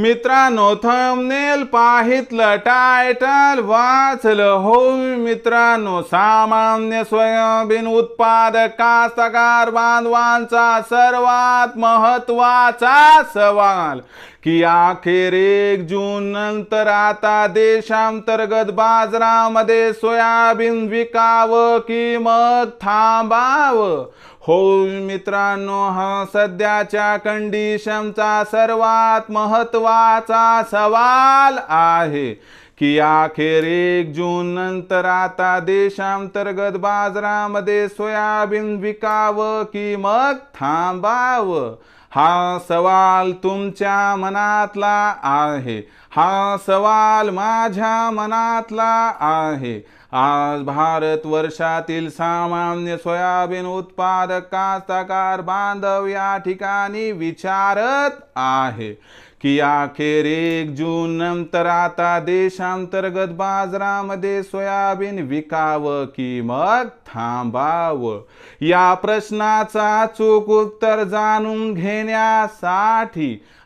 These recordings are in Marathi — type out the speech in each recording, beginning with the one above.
मित्रांनो थंबनेल पाहितलं टायटल वाचलं हो मित्रांनो सामान्य सोयाबीन उत्पादक कास्तकार बांधवांचा सर्वात महत्त्वाचा सवाल की अखेर एक जून नंतर आता देशांतर्गत बाजारामध्ये सोयाबीन विकावं की मग थांबावं? हो मित्रांनो हा सध्याच्या कंडिशनचा सर्वात महत्त्वाचा सवाल आहे. की अखेर एक जून नंतर आता देशांतर्गत बाजारामध्ये सोयाबीन विकावं की मग थांबावं? हा सवाल तुमच्या मनातला आहे. हा सवाल माझ्या मनातला आहे. आज भारत वर्षातील सामान्य सोयाबीन उत्पादक कास्तकार बांधव या ठिकाणी विचारत आहे की अखेर एक जून नंतर आता देशांतर्गत बाजारामध्ये सोयाबीन विकावं की मग थांबावं? या प्रश्नाचा चूक उत्तर जाणून घेण्यासाठी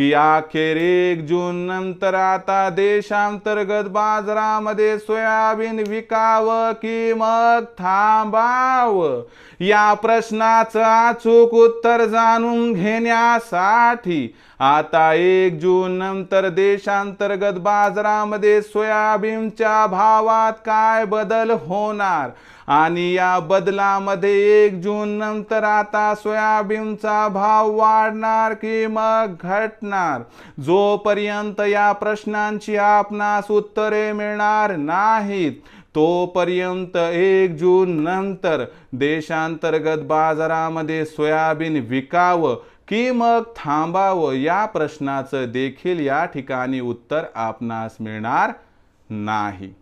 की अखेर एक जून नंतर आता देशांतर्गत बाजारामध्ये सोयाबीन विकावं की मग थांबावं? या प्रश्नाचं अचूक उत्तर जाणून घेण्यासाठी आता एक जून नंतर देशांतर्गत बाजारामध्ये सोयाबीनच्या भावात काय बदल होणार? आणि या बदलामध्ये एक जून नंतर आता सोयाबीनचा भाव वाढणार की मग घटणार? जोपर्यंत या प्रश्नांची आपणास उत्तरे मिळणार नाहीत तोपर्यंत एक जून नंतर देशांतर्गत बाजारामध्ये सोयाबीन विकावं की मग थांबावं या प्रश्नाचं देखील या ठिकाणी उत्तर आपणास मिळणार नाही.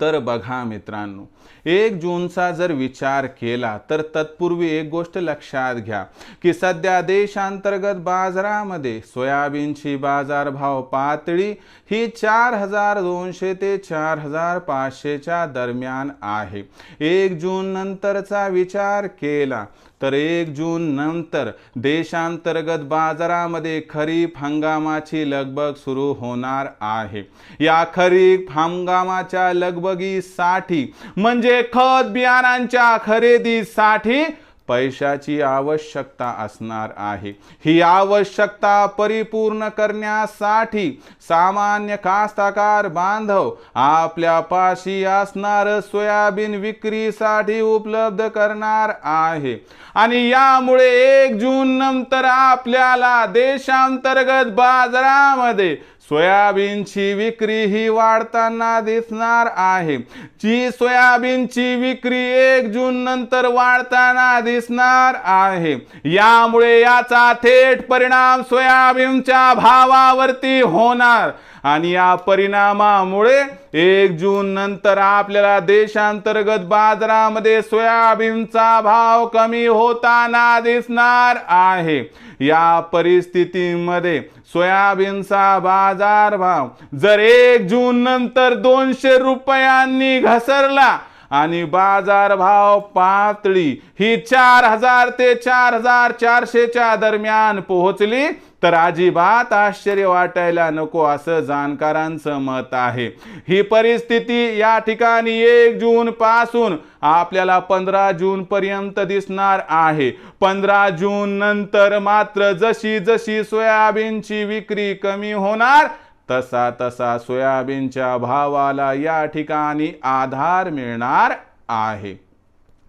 तर बघा मित्रांनो एक जूनचा जर विचार केला तर तत्पूर्वी एक गोष्ट लक्षात घ्या की सध्या देशांतर्गत बाजारामध्ये सोयाबीनची बाजारभाव पातळी ही चार हजार दोनशे ते चार हजार पाचशेच्या दरम्यान आहे. एक जून नंतरचा विचार केला तर एक जून नंतर देशांतर्गत बाजारामध्ये खरीप हंगामाची लगबग सुरू होणार आहे. या खरीप हंगामाच्या लगबगीसाठी म्हणजे खत बियाणांच्या खरेदीसाठी पैशाची आवश्यकता असणार आहे. ही आवश्यकता परिपूर्ण करण्यासाठी सामान्य कास्तकार बांधव आपल्या पाशी असणार सोयाबीन विक्रीसाठी उपलब्ध करणार आहे. आणि यामुळे एक जून नंतर आपल्याला देशांतर्गत बाजारामध्ये सोयाबीनची विक्री ही वाढताना दिसणार आहे. जी सोयाबीनची विक्री एक जून नंतर वाढताना दिसणार आहे. यामुळे याचा थेट परिणाम सोयाबीनच्या भावावरती होणार. आणि या परिणामामुळे एक जून नंतर आपल्याला देशांतर्गत बाजारामध्ये सोयाबीनचा भाव कमी होताना दिसणार आहे. या परिस्थितीमध्ये सोयाबीनचा बाजारभाव जर एक जून नंतर दोनशे रुपयांनी घसरला आणि बाजारभाव पातळी ही चार हजार ते चार हजार चारशेच्या दरम्यान पोहोचली तर अजिबात आश्चर्य वाटायला नको असं जाणकारांचं मत आहे. ही परिस्थिती या ठिकाणी एक जून पासून आपल्याला पंधरा जून पर्यंत दिसणार आहे. पंधरा जून नंतर मात्र जशी जशी सोयाबीनची विक्री कमी होणार तसा तसा सोयाबीनच्या भावाला या ठिकाणी आधार मिळणार आहे.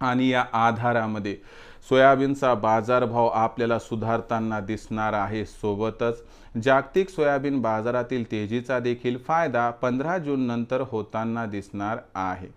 आणि या आधारामध्ये सोयाबीनचा बाजारभाव आपल्याला सुधारताना दिसणार आहे सोबतच जागतिक सोयाबीन बाजारातील तेजीचा देखील फायदा पंधरा जून नंतर होताना दिसणार आहे.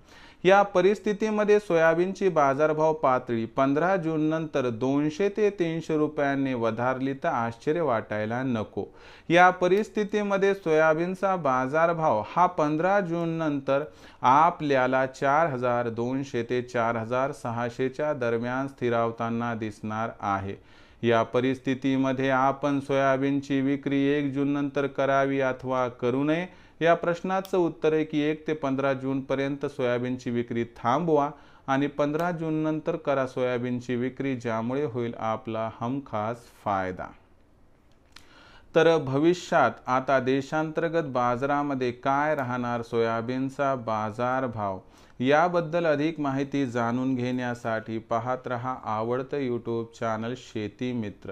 या परिस्थितीमध्ये सोयाबीनची बाजारभाव पातळी पंधरा जून नंतर दोनशे ते तीनशे रुपयांनी वधारली तर आश्चर्य वाटायला नको. या परिस्थितीमध्ये सोयाबीनचा बाजारभाव हा पंधरा जून नंतर आपल्याला चार हजार दोनशे ते चार हजार सहाशेच्या दरम्यान स्थिरावताना दिसणार आहे. या परिस्थितीमध्ये आपण सोयाबीनची विक्री एक जून नंतर करावी अथवा करू नये या प्रश्नाचं उत्तर आहे की एक ते पंधरा जूनपर्यंत सोयाबीनची विक्री थांबवा आणि पंधरा जून नंतर करा सोयाबीनची विक्री ज्यामुळे होईल आपला हमखास फायदा. तर भविष्यात आता देशांतर्गत बाजारामध्ये काय राहणार सोयाबीनचा बाजारभाव? याबद्दल अधिक माहिती जाणून घेण्यासाठी पाहत रहा आवडतं यूट्यूब चॅनल शेती मित्र.